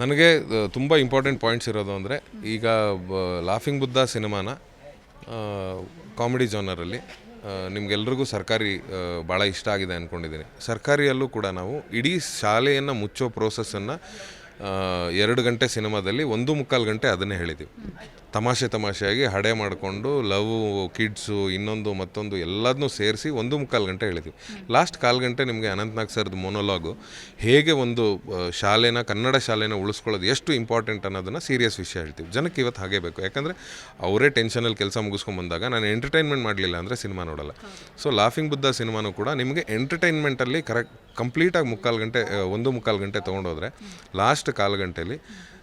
ನನಗೆ ತುಂಬ important points ಇರೋದು ಅಂದರೆ, ಈಗ ಲಾಫಿಂಗ್ ಬುದ್ಧ ಸಿನಿಮಾನ ಕಾಮಿಡಿ ಜಾನರಲ್ಲಿ ನಿಮ್ಗೆಲ್ರಿಗೂ ಸರ್ಕಾರಿ ಭಾಳ ಇಷ್ಟ ಆಗಿದೆ ಅಂದ್ಕೊಂಡಿದ್ದೀನಿ ಸರ್ಕಾರಿಯಲ್ಲೂ ಕೂಡ ನಾವು ಇಡೀ ಶಾಲೆಯನ್ನು ಮುಚ್ಚೋ ಪ್ರೋಸೆಸ್ಸನ್ನು ಎರಡು ಗಂಟೆ ಸಿನಿಮಾದಲ್ಲಿ ಒಂದು ಮುಕ್ಕಾಲು ಗಂಟೆ ಅದನ್ನೇ ಹೇಳಿದ್ದೀವಿ ತಮಾಷೆ ತಮಾಷೆಯಾಗಿ ಹಡೆ ಮಾಡಿಕೊಂಡು ಲವ್, ಕಿಡ್ಸು, ಇನ್ನೊಂದು ಮತ್ತೊಂದು ಎಲ್ಲದನ್ನೂ ಸೇರಿಸಿ ಒಂದು ಮುಕ್ಕಾಲು ಗಂಟೆ ಹೇಳಿದ್ವಿ. ಲಾಸ್ಟ್ ಕಾಲು ಗಂಟೆ ನಿಮಗೆ ಅನಂತನಾಗ್ ಸರ್ದು ಮೊನೊಲಾಗು ಹೇಗೆ ಒಂದು ಶಾಲೆನ, ಕನ್ನಡ ಶಾಲೆನ ಉಳಿಸ್ಕೊಳ್ಳೋದು ಎಷ್ಟು ಇಂಪಾರ್ಟೆಂಟ್ ಅನ್ನೋದನ್ನು ಸೀರಿಯಸ್ ವಿಷಯ ಹೇಳ್ತೀವಿ. ಜನಕ್ಕೆ ಇವತ್ತು ಹಾಗೆ ಬೇಕು. ಯಾಕಂದರೆ ಅವರೇ ಟೆನ್ಷನಲ್ಲಿ ಕೆಲಸ ಮುಗಿಸ್ಕೊಂಡು ಬಂದಾಗ ನಾನು ಎಂಟರ್ಟೈನ್ಮೆಂಟ್ ಮಾಡಲಿಲ್ಲ ಅಂದರೆ ಸಿನಿಮಾ ನೋಡಲ್ಲ. ಸೊ ಲಾಫಿಂಗ್ ಬುದ್ಧ ಸಿನಿಮಾನು ಕೂಡ ನಿಮಗೆ ಎಂಟರ್ಟೈನ್ಮೆಂಟಲ್ಲಿ ಕರೆಕ್ಟ್ ಕಂಪ್ಲೀಟಾಗಿ ಮುಕ್ಕಾಲು ಗಂಟೆ ಒಂದು ಮುಕ್ಕಾಲು ಗಂಟೆ ತೊಗೊಂಡೋದ್ರೆ ಲಾಸ್ಟ್ ಕಾಲು ಗಂಟೆಲಿ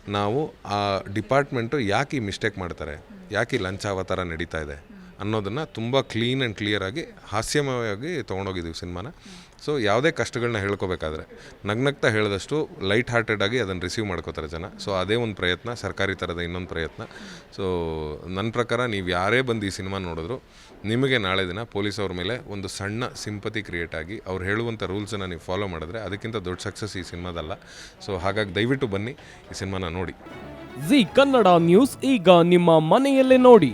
ನಾವು ಆ ಡಿಪಾರ್ಟ್ಮೆಂಟು ಯಾಕೆ ಈ ಮಿಸ್ಟೇಕ್ ಮಾಡ್ತಾರೆ? ಯಾಕೆ ಲಂಚ ಅವತಾರ ನಡೀತಾ ಇದೆ? ಅನ್ನೋದನ್ನು ತುಂಬ ಕ್ಲೀನ್ ಆ್ಯಂಡ್ ಕ್ಲಿಯರಾಗಿ ಹಾಸ್ಯಮಯವಾಗಿ ತೊಗೊಂಡೋಗಿದ್ದೀವಿ ಸಿನಿಮಾನ. ಸೊ ಯಾವುದೇ ಕಷ್ಟಗಳನ್ನ ಹೇಳ್ಕೋಬೇಕಾದ್ರೆ, ನಗ್ನಗ್ತಾ ಹೇಳಿದಷ್ಟು ಲೈಟ್ ಹಾರ್ಟೆಡ್ ಆಗಿ ಅದನ್ನು ರಿಸೀವ್ ಮಾಡ್ಕೋತಾರೆ ಜನ. ಸೊ ಅದೇ ಒಂದು ಪ್ರಯತ್ನ, ಸರ್ಕಾರಿ ಥರದ ಇನ್ನೊಂದು ಪ್ರಯತ್ನ. ಸೊ ನನ್ನ ಪ್ರಕಾರ ನೀವು ಯಾರೇ ಬಂದು ಈ ಸಿನಿಮಾ ನೋಡಿದ್ರು, ನಿಮಗೆ ನಾಳೆ ದಿನ ಪೊಲೀಸ್ ಅವ್ರ ಮೇಲೆ ಒಂದು ಸಣ್ಣ ಸಿಂಪತಿ ಕ್ರಿಯೇಟ್ ಆಗಿ ಅವ್ರು ಹೇಳುವಂಥ ರೂಲ್ಸನ್ನು ನೀವು ಫಾಲೋ ಮಾಡಿದ್ರೆ ಅದಕ್ಕಿಂತ ದೊಡ್ಡ ಸಕ್ಸಸ್ ಈ ಸಿನಿಮಾದಲ್ಲ. ಸೊ ಹಾಗಾಗಿ ದಯವಿಟ್ಟು ಬನ್ನಿ ಈ ಸಿನಿಮಾನ ನೋಡಿ. ಜಿ ಕನ್ನಡ ನ್ಯೂಸ್ ಈಗ ನಿಮ್ಮ ಮನೆಯಲ್ಲೇ ನೋಡಿ.